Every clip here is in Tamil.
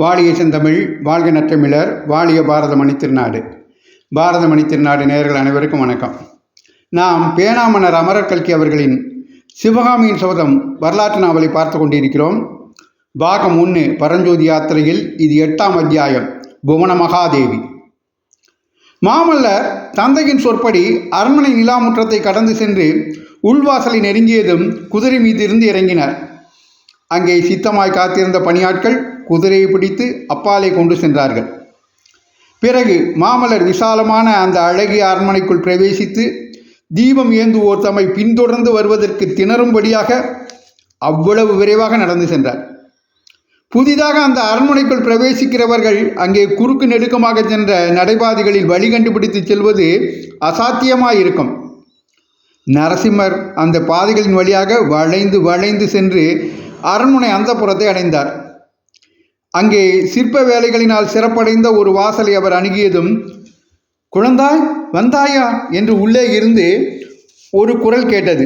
வாழிய செந்தமிழ் வாழ்க நற்றமிழர் வாழிய பாரத மணித்திருநாடு பாரத மணித்திருநாடு நேயர்கள் அனைவருக்கும் வணக்கம். நாம் பேனாமன்னர் அமரர் கல்கி அவர்களின் சிவகாமியின் சபதம் வரலாற்று நாவலை பார்த்து கொண்டிருக்கிறோம். பாகம் ஒன்று பரஞ்சோதி யாத்திரையில் இது எட்டாம் அத்தியாயம் புவன மகாதேவி. மாமல்லர் தந்தையின் சொற்படி அரண்மனை நிலாமுற்றத்தை கடந்து சென்று உள்வாசலை நெருங்கியதும் குதிரை மீது இருந்து இறங்கினார். அங்கே சித்தமாய் காத்திருந்த பணியாட்கள் குதிரையை பிடித்து அப்பாலே கொண்டு சென்றார்கள். பிறகு மாமலர் விசாலமான அந்த அழகிய அரண்மனைக்குள் பிரவேசித்து தீபம் ஏந்துவோர் தம்மை பின்தொடர்ந்து வருவதற்கு திணறும்படியாக அவ்வளவு விரைவாக நடந்து சென்றார். புதிதாக அந்த அரண்மனைக்குள் பிரவேசிக்கிறவர்கள் அங்கே குறுக்கு நெடுக்கமாக சென்ற நடைபாதைகளில் வழி கண்டுபிடித்து செல்வது அசாத்தியமாயிருக்கும். நரசிம்மர் அந்த பாதைகளின் வழியாக வளைந்து வளைந்து சென்று அரண்மனை அந்தப்புறத்தை அடைந்தார். அங்கே சிற்ப வேலைகளினால் சிறப்படைந்த ஒரு வாசலை அவர் அணுகியதும் குழந்தாய் வந்தாயா? என்று உள்ளே இருந்து ஒரு குரல் கேட்டது.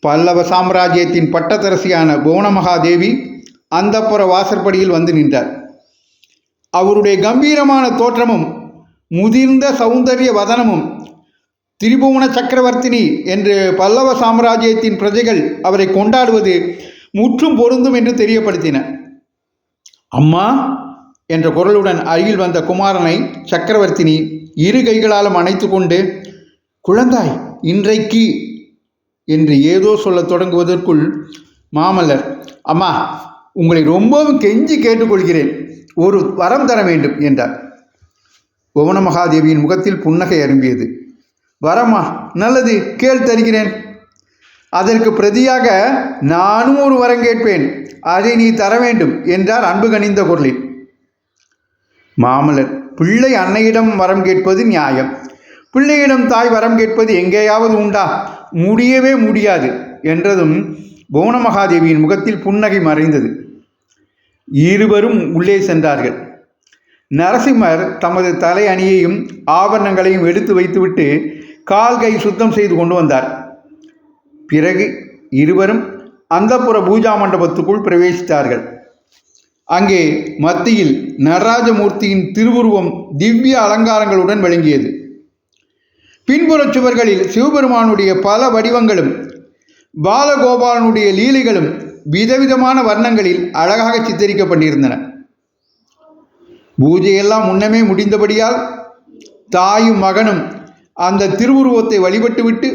பல்லவ சாம்ராஜ்யத்தின் பட்டத்தரசியான புவனமகாதேவி அந்தப்புற வாசற்படியில் வந்து நின்றார். அவருடைய கம்பீரமான தோற்றமும் முதிர்ந்த சௌந்தரிய வதனமும் திரிபுவன சக்கரவர்த்தினி என்று பல்லவ சாம்ராஜ்யத்தின் பிரஜைகள் அவரை கொண்டாடுவது முற்றும் பொருந்தும் என்று தெரியப்படுத்தின. அம்மா என்ற குரலுடன் அருகில் வந்த குமாரனை சக்கரவர்த்தினி இரு கைகளாலும் அணைத்து கொண்டு குழந்தாய் இன்றைக்கு என்று ஏதோ சொல்ல தொடங்குவதற்குள் மாமல்லர் அம்மா உங்களை ரொம்பவும் கெஞ்சி கேட்டுக்கொள்கிறேன். ஒரு வரம் தர வேண்டும் என்றார். புவன மகாதேவியின் முகத்தில் புன்னகை அரும்பியது. வரம்மா நல்லது கேள் தருகிறேன். அதற்கு பிரதியாக நானும் ஒரு வரம் கேட்பேன். அதை நீ தர வேண்டும் என்றார் அன்பு கனிந்த குரலில். மாமலர் பிள்ளை அன்னையிடம் வரம் கேட்பது நியாயம். பிள்ளையிடம் தாய் வரம் கேட்பது எங்கேயாவது உண்டா? முடியவே முடியாது என்றதும் போன மகாதேவியின் முகத்தில் புன்னகை மறைந்தது. இருவரும் உள்ளே சென்றார்கள். நரசிம்மர் தமது தலை அணியையும் ஆபரணங்களையும் எடுத்து வைத்துவிட்டு கால் கை சுத்தம் செய்து கொண்டு வந்தார். பிறகு இருவரும் அந்தப்புற பூஜா மண்டபத்துக்குள் பிரவேசித்தார்கள். அங்கே மத்தியில் நடராஜமூர்த்தியின் திருவுருவம் திவ்ய அலங்காரங்களுடன் விளங்கியது. பின்புறச் சுவர்களில் சிவபெருமானுடைய பல வடிவங்களும் பாலகோபாலனுடைய லீலைகளும் விதவிதமான வர்ணங்களில் அழகாக சித்தரிக்கப்பட்டிருந்தன. பூஜையெல்லாம் முன்னமே முடிந்தபடியால் தாயும் மகனும் அந்த திருவுருவத்தை வழிபட்டுவிட்டு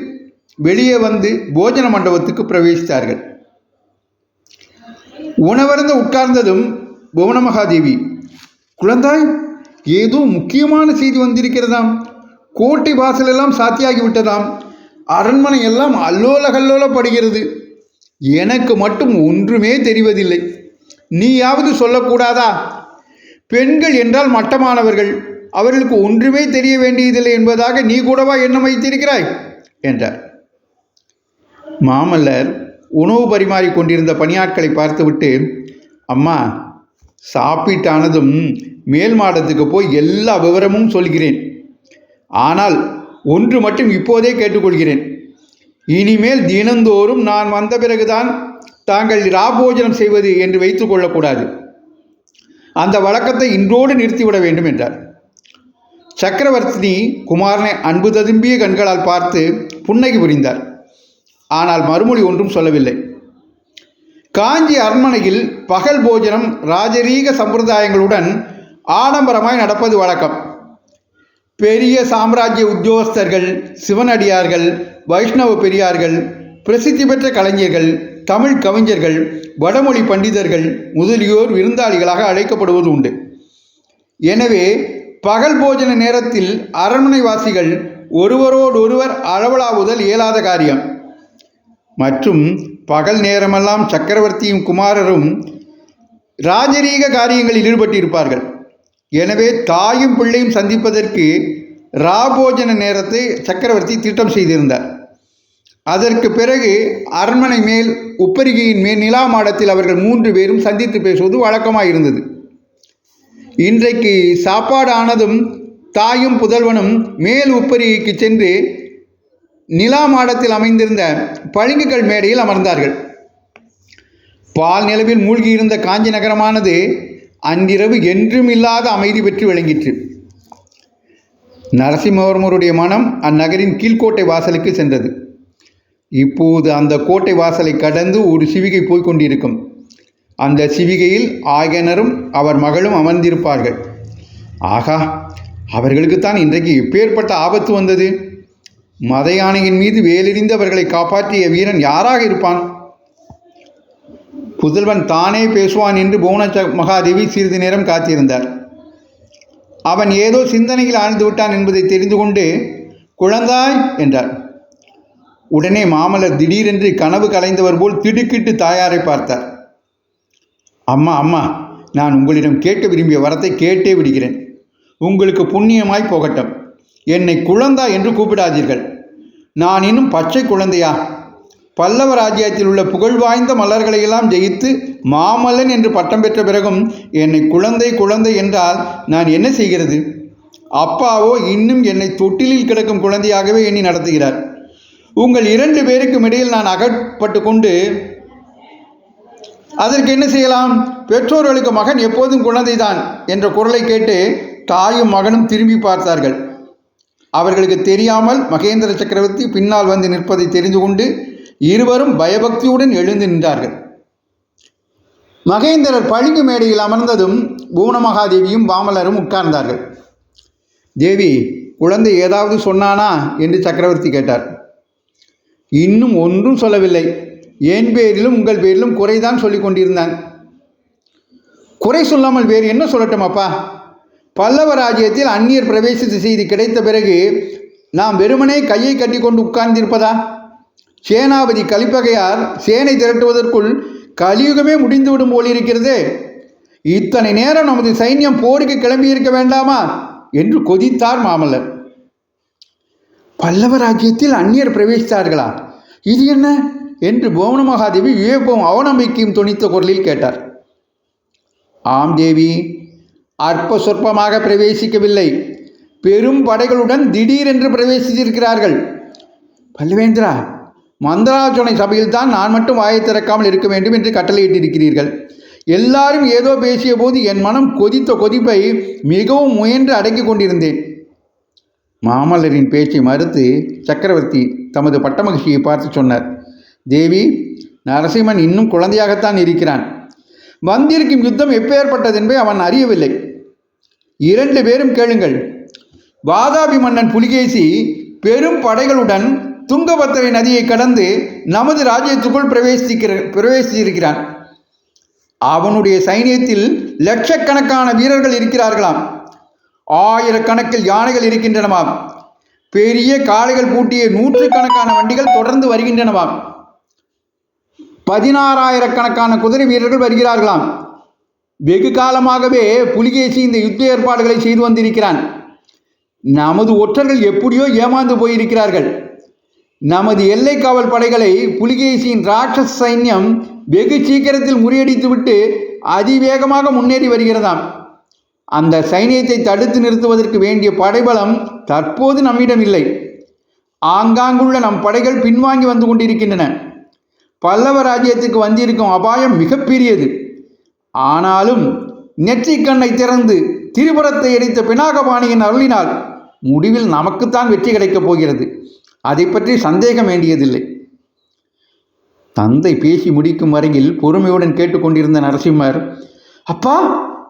வெளியே வந்து போஜன மண்டபத்துக்கு பிரவேசித்தார்கள். உணவருந்த உட்கார்ந்ததும் புவனமகாதேவி குழந்தாய் ஏதோ முக்கியமான செய்தி வந்திருக்கிறதாம். கோட்டை வாசலெல்லாம் சாத்தியாகி விட்டதாம் அரண்மனை எல்லாம் அல்லோல கல்லோலப்படுகிறது எனக்கு மட்டும் ஒன்றுமே தெரிவதில்லை. நீயாவது சொல்லக்கூடாதா? பெண்கள் என்றால் மட்டமானவர்கள். அவர்களுக்கு ஒன்றுமே தெரிய வேண்டியதில்லை என்பதாக நீ கூடவா எண்ணம் வைத்திருக்கிறாய்? என்றார். மாமல்லர் உணவு பரிமாறிக் கொண்டிருந்த பணியாட்களை பார்த்துவிட்டு அம்மா சாப்பிட்டானதும் மேல் மாடத்துக்கு போய் எல்லா விவரமும் சொல்கிறேன். ஆனால் ஒன்று மட்டும் இப்போதே கேட்டுக்கொள்கிறேன். இனிமேல் தினந்தோறும் நான் வந்த பிறகுதான் தாங்கள் ராபோஜனம் செய்வது என்று வைத்து கொள்ளக்கூடாது. அந்த வழக்கத்தை இன்றோடு நிறுத்திவிட வேண்டும் என்றார். சக்கரவர்த்தினி குமாரனை அன்பு ததும்பிய கண்களால் பார்த்து புன்னகை புரிந்தார். ஆனால் மறுமொழி ஒன்றும் சொல்லவில்லை. காஞ்சி அரண்மனையில் பகல் போஜனம் ராஜரீக சம்பிரதாயங்களுடன் ஆடம்பரமாய் நடப்பது வழக்கம். பெரிய சாம்ராஜ்ய உத்தியோகஸ்தர்கள் சிவனடியார்கள் வைஷ்ணவ பெரியார்கள் பிரசித்தி பெற்ற கலைஞர்கள் தமிழ் கவிஞர்கள் வடமொழி பண்டிதர்கள் முதலியோர் விருந்தாளிகளாக அழைக்கப்படுவது உண்டு. எனவே பகல் போஜன நேரத்தில் அரண்மனைவாசிகள் ஒருவரோடொருவர் அளவலாவுதல் இயலாத காரியம். மற்றும் பகல் நேரமெல்லாம் சக்கரவர்த்தியும் குமாரரும் ராஜரீக காரியங்களில் ஈடுபட்டிருப்பார்கள். எனவே தாயும் பிள்ளையும் சந்திப்பதற்கு ராபோஜன நேரத்தை சக்கரவர்த்தி திட்டம் செய்திருந்தார். அதற்கு பிறகு அரண்மனை மேல் உப்பரிகையின் மேல் நிலா மாடத்தில் அவர்கள் மூன்று பேரும் சந்தித்து பேசுவது வழக்கமாக இருந்தது இன்றைக்கு சாப்பாடு ஆனதும் தாயும் புதல்வனும் மேல் உப்பரிகைக்கு சென்று நிலா மாடத்தில் அமைந்திருந்த பளிங்குகள் மேடையில் அமர்ந்தார்கள். பால் நிலவில் மூழ்கியிருந்த காஞ்சி நகரமானது அன்றிரவு என்றும் இல்லாத அமைதி பெற்று விளங்கிற்று. நரசிம்மவர்மருடைய மனம் அந்நகரின் கீழ்க்கோட்டை வாசலுக்கு சென்றது. இப்போது அந்த கோட்டை வாசலை கடந்து ஒரு சிவிகை போய்கொண்டிருக்கும் அந்த சிவிகையில் ஆயனரும் அவர் மகளும் அமர்ந்திருப்பார்கள். ஆகா அவர்களுக்குத்தான் இன்றைக்கு எப்பேற்பட்ட ஆபத்து வந்தது? மத யானையின் மீது வேலெறிந்தவர்களை காப்பாற்றிய வீரன் யாராக இருப்பான்? புதல்வன் தானே பேசுவான் என்று புவன மகாதேவி சிறிது நேரம் காத்திருந்தார். அவன் ஏதோ சிந்தனையில் ஆழ்ந்து விட்டான் என்பதை தெரிந்து கொண்டு குழந்தாய் என்றார். உடனே மாமல்லர் திடீரென்று கனவு கலைந்தவர் போல் திடுக்கிட்டு தாயாரை பார்த்தார். அம்மா அம்மா நான் உங்களிடம் கேட்க விரும்பிய வரத்தை கேட்டே விடுகிறேன். உங்களுக்கு புண்ணியமாய் போகட்டும். என்னை குழந்தா என்று கூப்பிடாதீர்கள். நான் இன்னும் பச்சை குழந்தையா? பல்லவ ராஜ்யத்தில் உள்ள புகழ்வாய்ந்த மலர்களையெல்லாம் ஜெயித்து மாமல்லன் என்று பட்டம் பெற்ற பிறகும் என்னை குழந்தை குழந்தை என்றால் நான் என்ன செய்கிறது? அப்பாவோ இன்னும் என்னை தொட்டிலில் கிடக்கும் குழந்தையாகவே எண்ணி நடத்துகிறார். உங்கள் இரண்டு பேருக்கும் இடையில் நான் அகப்பட்டு கொண்டு அதற்கு என்ன செய்யலாம்? பெற்றோர்களுக்கு மகன் எப்போதும் குழந்தைதான் என்ற குரலை கேட்டு தாயும் மகனும் திரும்பி பார்த்தார்கள். அவர்களுக்கு தெரியாமல் மகேந்திர சக்கரவர்த்தி பின்னால் வந்து நிற்பதை தெரிந்து கொண்டு இருவரும் பயபக்தியுடன் எழுந்து நின்றார்கள். மகேந்திரர் பளிங்கு மேடையில் அமர்ந்ததும் பூனமகாதேவியும் பாமலரும் உட்கார்ந்தார்கள். தேவி குழந்தை ஏதாவது சொன்னானா? என்று சக்கரவர்த்தி கேட்டார். இன்னும் ஒன்றும் சொல்லவில்லை. என் பேரிலும் உங்கள் பேரிலும் குறைதான் சொல்லிக் கொண்டிருந்தான். குறை சொல்லாமல் வேறு என்ன சொல்லட்டும் அப்பா பல்லவ ராஜ்யத்தில் அந்நியர் பிரவேசித்த செய்தி கிடைத்த பிறகு நாம் வெறுமனே கையை கட்டி கொண்டு உட்கார்ந்திருப்பதா? சேனாபதி கலிப்பகையார் சேனை திரட்டுவதற்குள் கலியுகமே முடிந்துவிடும் போலிருக்கிறதே இத்தனை நேரம் நமது சைன்யம் போருக்கு கிளம்பியிருக்க வேண்டாமா? என்று கொதித்தார் மாமல்லர். பல்லவ ராஜ்யத்தில் அந்நியர் பிரவேசித்தார்களா? இது என்ன? என்று புவன மகாதேவி விவேகம் அவநம்பிக்கையும் துணித்த குரலில் கேட்டார். ஆம் தேவி அற்ப சொற்பமாக பிரவேசிக்கவில்லை. பெரும் படைகளுடன் திடீரென்று பிரவேசித்திருக்கிறார்கள். பல்லவேந்திரா மந்திராச்சனை சபையில் தான் நான் மட்டும் வாயை திறக்காமல் இருக்க வேண்டும் என்று கட்டளையிட்டிருக்கிறீர்கள். எல்லாரும் ஏதோ பேசிய போது என் மனம் கொதித்த கொதிப்பை மிகவும் முயன்று அடக்கிக் கொண்டிருந்தேன். மாமல்லரின் பேச்சை மறுத்து சக்கரவர்த்தி தமது பட்டமகிழ்ச்சியை பார்த்து சொன்னார். தேவி நரசிம்மன் இன்னும் குழந்தையாகத்தான் இருக்கிறான். வந்திருக்கும் யுத்தம் எப்பேற்பட்டது என்பதை அவன் அறியவில்லை. இரண்டு பேரும் கேளுங்கள். வாதாபி மன்னன் புலிகேசி பெரும் படைகளுடன் துங்கபத்திரை நதியை கடந்து நமது ராஜ்யத்துக்குள் பிரவேசிக்கிற பிரவேசித்திருக்கிறான். அவனுடைய சைனியத்தில் லட்சக்கணக்கான வீரர்கள் இருக்கிறார்களாம். ஆயிரக்கணக்கில் யானைகள் இருக்கின்றனவாம். பெரிய காளைகள் பூட்டிய நூற்றுக்கணக்கான வண்டிகள் தொடர்ந்து வருகின்றனவாம். பதினாறாயிரக்கணக்கான குதிரை வீரர்கள் வருகிறார்களாம். வெகு காலமாகவே புலிகேசி இந்த யுத்த ஏற்பாடுகளை செய்து வந்திருக்கிறான். நமது ஒற்றர்கள் எப்படியோ ஏமாந்து போயிருக்கிறார்கள். நமது எல்லை காவல் படைகளை புலிகேசியின் ராட்சச சைன்யம் வெகு சீக்கிரத்தில் முறியடித்துவிட்டு அதிவேகமாக முன்னேறி வருகிறதாம். அந்த சைனியத்தை தடுத்து நிறுத்துவதற்கு வேண்டிய படைபலம் தற்போது நம்மிடம் இல்லை. ஆங்காங்குள்ள நம் படைகள் பின்வாங்கி வந்து கொண்டிருக்கின்றன. பல்லவ ராஜ்யத்துக்கு வந்திருக்கும் அபாயம் மிகப்பெரியது. ஆனாலும் நெற்றிக் கண்ணை திறந்து திரிபுரத்தை அடித்த பினாகபாணியின் அருளினால் முடிவில் நமக்குத்தான் வெற்றி கிடைக்கப் போகிறது. அதை பற்றி சந்தேகம் வேண்டியதில்லை. தந்தை பேசி முடிக்கும் வரையில் பொறுமையுடன் கேட்டுக்கொண்டிருந்த நரசிம்மர் அப்பா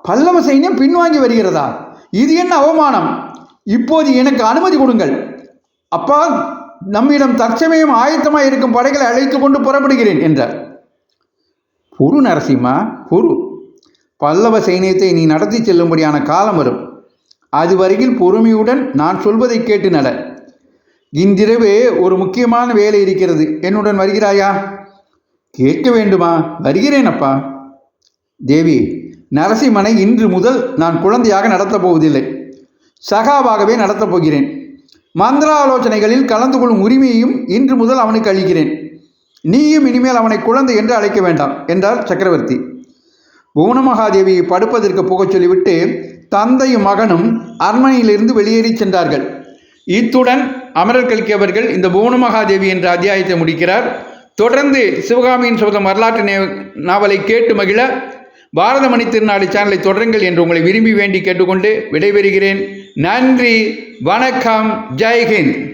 பல்லவ சைன்யம் பின்வாங்கி வருகிறதா? இது என்ன அவமானம்? இப்போது எனக்கு அனுமதி கொடுங்கள். அப்பா நம்மிடம் தற்சமயம் ஆயத்தமாக இருக்கும் படைகளை அழைத்து கொண்டு புறப்படுகிறேன் என்றார். பொறு நரசிம்மா பொறு. பல்லவ சைனியத்தை நீ நடத்தி செல்லும்படியான காலம் வரும். அதுவரையில் பொறுமையுடன் நான் சொல்வதை கேட்டு நட. இன்றிரவு ஒரு முக்கியமான வேலை இருக்கிறது. என்னுடன் வருகிறாயா? கேட்க வேண்டுமா? வருகிறேன் அப்பா. தேவி நரசிம்மனை இன்று முதல் நான் குழந்தையாக நடத்தப் போவதில்லை. சகாவாகவே நடத்தப் போகிறேன். மந்திர ஆலோசனைகளில் கலந்து கொள்ளும் உரிமையையும் இன்று முதல் அவனுக்கு அளிக்கிறேன். நீயும் இனிமேல் அவனை குழந்தை என்று அழைக்க வேண்டாம் என்றார் சக்கரவர்த்தி. புவனமகாதேவியை படுப்பதற்கு புகச் சொல்லிவிட்டு தந்தையும் மகனும் அரண்மனையிலிருந்து வெளியேறி சென்றார்கள். இத்துடன் அமரர் கல்கி அவர்கள் இந்த புவனமகாதேவி என்ற அத்தியாயத்தை முடிக்கிறார். தொடர்ந்து சிவகாமியின் சோதம் வரலாற்று நே- நாவலை கேட்டு மகிழ பாரதமணி திருநாடு சேனலை தொடருங்கள் என்று உங்களை விரும்பி வேண்டி கேட்டுக்கொண்டு விடைபெறுகிறேன். நன்றி வணக்கம் ஜெய்ஹிந்த்